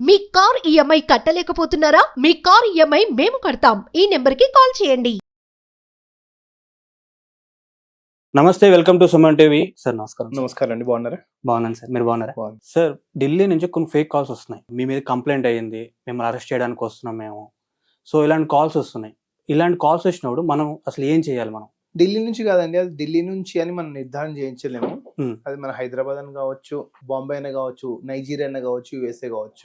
మీ car EMI కట్టలేకపోతున్నారా? మీ car EMI మేము కడతాం. ఈ నెంబర్కి కాల్ చేయండి. నమస్తే welcome to Suman TV. Sir నమస్కారం. నమస్కారం అండి బాగున్నారా? బాగున్నాను సార్. మీరు బాగున్నారా. సార్ ఢిల్లీ నుంచి కొన్ని ఫేక్ కాల్స్ వస్తున్నాయి. మీ మీద కంప్లైంట్ అయ్యింది. మిమ్మల్ని అరెస్ట్ చేయడానికి వస్తున్నాం మేము. సో ఇలాంటి కాల్స్ వస్తున్నాయి. ఇలాంటి కాల్స్ వచ్చినప్పుడు మనం అసలు ఏం చేయాలి మనం? ఢిల్లీ నుంచి కాదండి అది ఢిల్లీ నుంచి అని మనం నిర్ధారణ చేయించలేము. అది మన హైదరాబాద్ అని కావచ్చు బాంబే అయినా కావచ్చు నైజీరియా అయినా కావచ్చు యుఎస్ఏ కావచ్చు.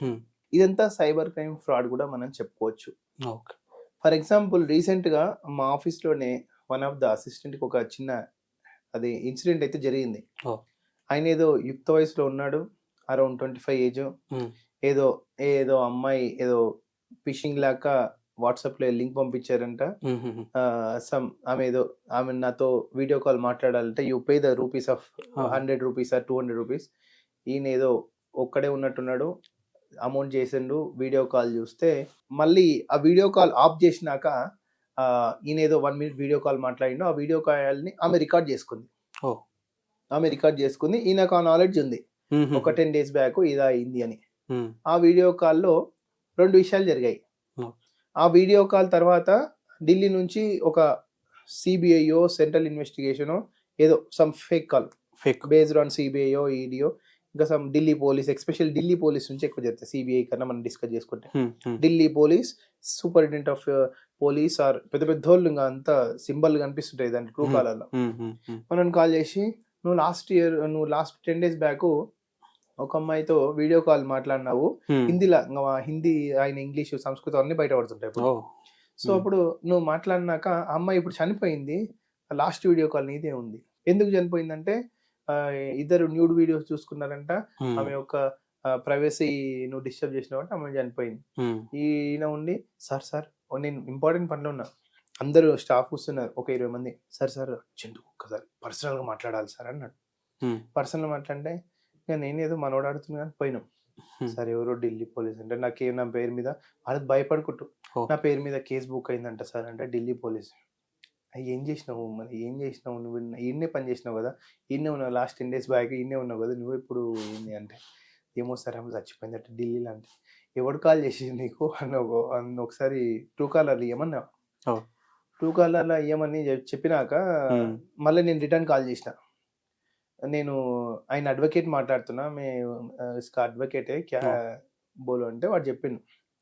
ఇదంతా సైబర్ క్రైమ్ ఫ్రాడ్ కూడా మనం చెప్పుకోవచ్చు ఫర్ ఎగ్జాంపుల్ రీసెంట్గా మా ఆఫీస్లోనే వన్ ఆఫ్ ద అసిస్టెంట్కి ఒక చిన్న అది ఇన్సిడెంట్ అయితే జరిగింది. ఆయన ఏదో యుక్త వయసులో ఉన్నాడు అరౌండ్ ట్వంటీ ఫైవ్ ఏజ్. ఏదో ఏదో అమ్మాయి ఏదో ఫిషింగ్ లాగా వాట్సాప్లో లింక్ పంపించారంట. సమ్ ఆమె ఏదో ఆమె నాతో వీడియో కాల్ మాట్లాడాలంటే you pay the rupees of. Hundred rupees or two hundred rupees. ఈయన ఏదో ఒక్కడే ఉన్నట్టున్నాడు అమౌంట్ చేసిండు వీడియో కాల్ చూస్తే మళ్ళీ ఆ వీడియో కాల్ ఆఫ్ చేసినాక ఈయన ఏదో వన్ మినిట్ వీడియో కాల్ మాట్లాడిండు ఆ వీడియో కాల్ని ఆమె రికార్డ్ చేసుకుంది. ఆమె రికార్డ్ చేసుకుంది ఈయనకు ఆ నాలెడ్జ్ ఉంది. ఒక టెన్ డేస్ బ్యాక్ ఇదా అయింది అని. ఆ వీడియో కాల్లో రెండు విషయాలు జరిగాయి. ఆ వీడియో కాల్ తర్వాత ఢిల్లీ నుంచి ఒక సిబిఐఓ సెంట్రల్ ఇన్వెస్టిగేషన్ ఏదో some fake call fake based on CBI or ED or ఇంకా some Delhi police special Delhi police నుంచి ఎక్కువ జరుగుతాయి సిబిఐ కన్నా మనం డిస్కస్ చేసుకుంటే. Delhi police superintendent of police or పెద్ద పెద్ద వాళ్ళు ఇంకా అంతా సింబల్ కనిపిస్తుంటాయి దాని ట్రూ Hmm. కాలర్లో మనం కాల్ చేసి నువ్వు లాస్ట్ ఇయర్ నువ్వు లాస్ట్ టెన్ డేస్ బ్యాక్ ఒక అమ్మాయితో వీడియో కాల్ మాట్లాడినావు. హిందీలో? హిందీ ఆయన ఇంగ్లీష్ సంస్కృతం అన్ని బయటపడుతుంటాయి ఇప్పుడు. సో. అప్పుడు నువ్వు మాట్లాడినాక ఆ అమ్మాయి ఇప్పుడు చనిపోయింది. లాస్ట్ వీడియో కాల్ నీదే ఉంది. ఎందుకు చనిపోయిందంటే ఇద్దరు న్యూడ్ వీడియోస్ చూసుకున్నారంట. ఆమె యొక్క ప్రైవసీ నువ్వు డిస్టర్బ్ చేసినావు అంటే ఆమె చనిపోయింది. ఈయన ఉండి సార్ సార్ నేను ఇంపార్టెంట్ పనిలో ఉన్నా. అందరూ స్టాఫ్ కూర్చున్నారు. ఒక ఇరవై మంది. సార్ సార్ చందు ఒక్కసారి పర్సనల్గా మాట్లాడాలి సార్ అన్నాడు. పర్సనల్ మాట్లాడితే ఇక నేనేదో మనోడు ఆడుతున్నా కానీ పోయినాం. సార్ ఎవరో ఢిల్లీ పోలీస్ అంటే నాకేం నా పేరు మీద వాళ్ళకి భయపడుకుంటూ. నా పేరు మీద కేసు బుక్ అయిందంట సార్ అంటే ఢిల్లీ పోలీస్. ఏం చేసినావు మరి? ఏం చేసినావు? నువ్వు ఈయన్నే పని చేసినావు కదా? ఈయనే ఉన్నావు లాస్ట్ టెన్ డేస్ బ్యాక్ ఈయనే ఉన్నావు కదా? నువ్వు ఇప్పుడు ఏంది అంటే ఏమో సార్ ఆమె చచ్చిపోయిందట ఢిల్లీలో అంటే. ఎవడు కాల్ చేసింది నీకు? అని ఒక అని ఒకసారి టూ కాలర్లు ఇవ్వమన్నా. టూ కాలర్లో ఇవ్వమని చెప్- చెప్పినాక. మళ్ళీ నేను రిటర్న్ కాల్ చేసిన. నేను ఆయన అడ్వకేట్ మాట్లాడుతున్నా. మే ఇస్కా అడ్వకేటే క్యా బోలో అంటే వాడు చెప్పిండు.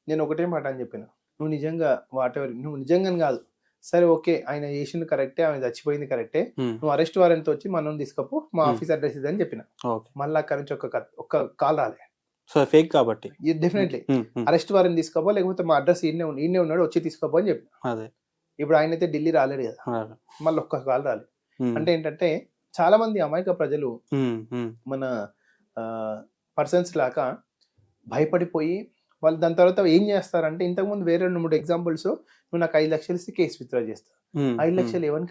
నేను ఒకటే మాట అని చెప్పిన. నువ్వు నిజంగా వాట్ ఎవర్ నువ్వు నిజంగా కాదు. సరే ఓకే ఆయన చేసింది కరెక్టే ఆమె చచ్చిపోయింది కరెక్టే. నువ్వు అరెస్ట్ వారెంట్ వచ్చి మనం తీసుకపో మా. ఆఫీస్ అడ్రస్ ఇదని చెప్పిన. ఓకే. మళ్ళీ అక్కడి నుంచి ఒక ఒక్క కాల్ రాలే. సో ఫేక్ కాబట్టి. డెఫినెట్లీ. అరెస్ట్ వారెంట్ తీసుకోపో లేకపోతే మా అడ్రస్ ఈయనే ఈయనే ఉన్నాడు వచ్చి తీసుకోపో అని చెప్పిన. ఇప్పుడు ఆయన అయితే ఢిల్లీ రాలేడు కదా. మళ్ళీ ఒక్క కాల్ రాలేదు. అంటే ఏంటంటే చాలా మంది అమాయక ప్రజలు. మన పర్సన్స్ లాగా భయపడిపోయి వాళ్ళు దాని తర్వాత ఏం చేస్తారంటే ఇంతకుముందు వేరే రెండు మూడు ఎగ్జాంపుల్స్ నువ్వు నాకు ఐదు లక్షలు ఇస్తే కేసు విత్డ్రా చేస్తా ఐదు. లక్షలు ఎవరి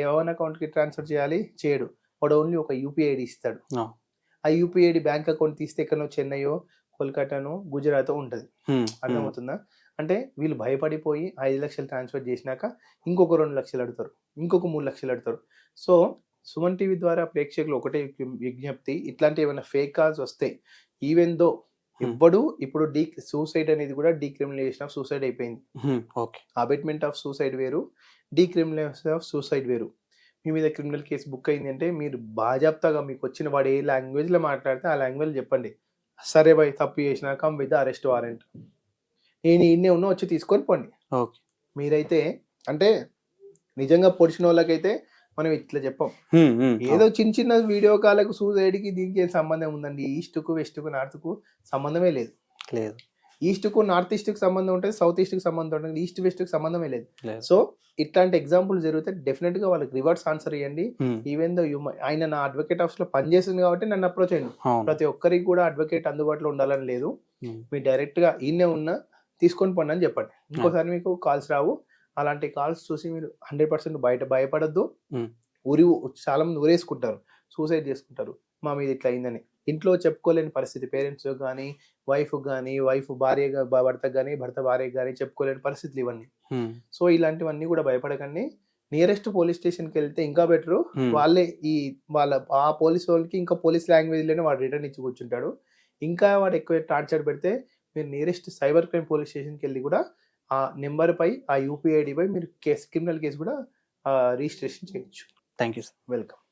ఎవరి అకౌంట్కి ట్రాన్స్ఫర్ చేయాలి చేయడు వాడు ఓన్లీ ఒక యూపీఐ ఐడి ఇస్తాడు. ఆ యూపీఐ ఐడి బ్యాంక్ అకౌంట్ తీస్తే ఎక్కడో చెన్నైయో కోల్కతానో గుజరాత్ ఉంటది. అర్థమవుతుందా అంటే వీళ్ళు భయపడిపోయి ఐదు లక్షలు ట్రాన్స్ఫర్ చేసినాక ఇంకొక రెండు లక్షలు అడుగుతారు ఇంకొక మూడు లక్షలు అడుగుతారు సో సుమన్ టీవీ ద్వారా ప్రేక్షకులు ఒకటే విజ్ఞ- విజ్ఞప్తి ఇట్లాంటి ఏమైనా ఫేక్ కాల్స్ వస్తే ఈవెన్ దో ఎవ్వడు ఇప్పుడు డీ సూసైడ్ అనేది కూడా డీక్రిమినలైజేషన్ ఆఫ్ సూసైడ్ అయిపోయింది. ఓకే. అబెట్మెంట్ ఆఫ్ సూసైడ్ వేరు డీక్రిమినలైజేషన్ ఆఫ్ సూసైడ్ వేరు. మీ మీద క్రిమినల్ కేసు బుక్ అయింది అంటే మీరు బాజాప్తాగా మీకు వచ్చిన వాడు ఏ లాంగ్వేజ్లో మాట్లాడితే ఆ లాంగ్వేజ్ చెప్పండి. సరే భయ్ తప్పు చేసిన కమ్ విత్ అరెస్ట్ వారెంట్ నేను ఇన్నే ఉన్నా వచ్చి తీసుకొని పోండి. ఓకే. మీరైతే అంటే నిజంగా పొడిచిన వాళ్ళకైతే మనం ఇట్లా చెప్పాం. ఏదో చిన్న చిన్న వీడియో కాలకు సూసైడ్కి దీనికి ఏం సంబంధం ఉందండి? ఈస్ట్కు వెస్ట్కు నార్త్కు సంబంధమే లేదు. లేదు. ఈస్ట్కు నార్త్ ఈస్ట్కు సంబంధం ఉంటుంది సౌత్ ఈస్ట్కు సంబంధం ఉంటుంది ఈస్ట్ వెస్ట్కు సంబంధమే లేదు. సో ఇట్లాంటి ఎగ్జాంపుల్ జరిగితే డెఫినెట్గా వాళ్ళకి రివర్స్ ఆన్సర్ ఇవ్వండి. ఈవెన్ దో ఆయన నా అడ్వకేట్ ఆఫీస్లో పనిచేస్తుంది కాబట్టి నన్ను అప్రోచ్ అయ్యండి అవును. ప్రతి ఒక్కరికి కూడా అడ్వకేట్ అందుబాటులో ఉండాలని లేదు. మీరు డైరెక్ట్గా ఈయనే ఉన్నా తీసుకొని పోండి అని చెప్పండి. ఇంకోసారి మీకు కాల్స్ రావు. అలాంటి కాల్స్ చూసి మీరు హండ్రెడ్ పర్సెంట్ బయట భయపడద్దు. ఉరి చాలా మంది ఉరేసుకుంటారు సూసైడ్ చేసుకుంటారు. మా మీద ఇట్లా అయిందని. ఇంట్లో చెప్పుకోలేని పరిస్థితి. పేరెంట్స్ కానీ వైఫ్ కానీ వైఫ్ భార్య భర్త కానీ భర్త భార్య కానీ చెప్పుకోలేని పరిస్థితులు ఇవన్నీ. సో ఇలాంటివన్నీ కూడా భయపడకండి. నియరెస్ట్ పోలీస్ స్టేషన్కి వెళ్తే ఇంకా బెటర్. వాళ్ళే ఈ వాళ్ళ ఆ పోలీస్ వాళ్ళకి ఇంకా పోలీస్ లాంగ్వేజ్లోనే వాడు రిటర్న్ ఇచ్చి కూర్చుంటాడు. ఇంకా వాడు ఎక్కువ టార్చర్ పెడితే మీరు నియరెస్ట్ సైబర్ క్రైమ్ పోలీస్ స్టేషన్కి వెళ్ళి కూడా ఆ నెంబర్ పై ఆ యూపీఐడి పై మీరు కేసు క్రిమినల్ కేసు కూడా రిజిస్ట్రేషన్ చేయొచ్చు. Thank you sir. వెల్కమ్.